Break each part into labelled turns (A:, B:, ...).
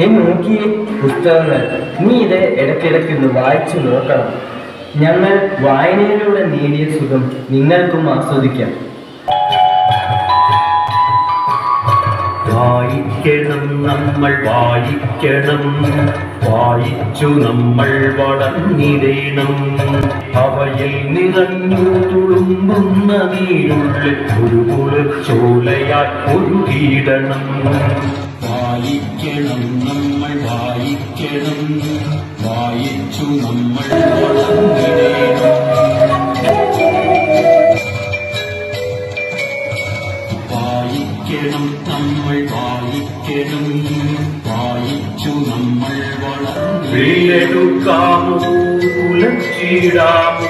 A: നീ നോക്കിയേ പുസ്തകങ്ങൾ. നീ ഇത് ഇടയ്ക്കിടയ്ക്ക് ഒന്ന് വായിച്ചു നോക്കണം. ഞങ്ങൾ വായനയിലൂടെ നേടിയ സുഖം നിങ്ങൾക്കും ആസ്വദിക്കാം.
B: വായിക്കണം നമ്മൾ വായിക്കണം. വായിച്ചു നമ്മൾ വളർന്നിടേണം. അവയിൽ നിറഞ്ഞു തുളുമ്പുന്ന നീരുള്ളിൽ ഒരു കുളിച്ചോലയാൽ ഒഴുകിയിടണം വായിക്കണം നമ്മൾ വായിക്കണം. വായിച്ചു നമ്മൾ വളർന്നിടേണം. വായിക്കണം നമ്മൾ വായിക്കണം. വായിച്ചു നമ്മൾ വളർന്നു കുലച്ചീടാമോ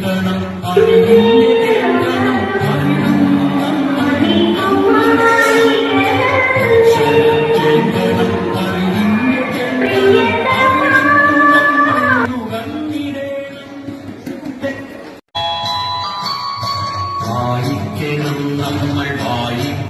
B: ഗണം ഉണർന്നിടേണം വായിക്കണം നമ്മൾ വായിക്കണം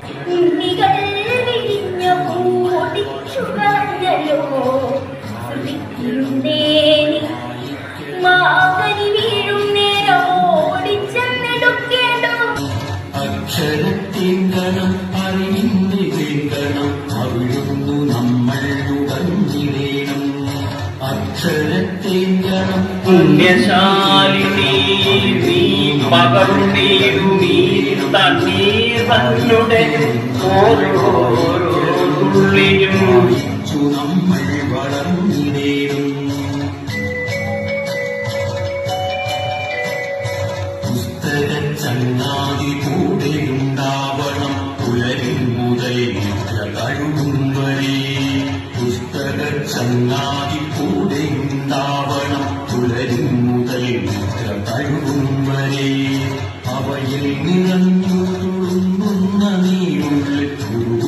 A: പുണ്യശാലിനി നീ പകർന്നീടുമീ തണ്ണീർ തന്നുടെ ഓരോ തുള്ളിയും
B: വായിച്ചു നമ്മൾ വളർന്നിടേണം പുസ്തക ചങ്ങാതി കൂടെയുണ്ടാവണം പുലരിൽ മുതൽ കഴുകും വരെ പുസ്തക ചങ്ങാതി കൂടെയുണ്ടാവണം അവയിൽ നിറഞ്ഞു തുളുമ്പുന്ന നീരുള്ളിൽ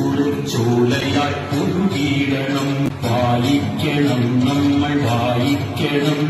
B: ഒരു ചോലയാൽ ഒഴുകിയിടണം വായിക്കണം നമ്മൾ വായിക്കണം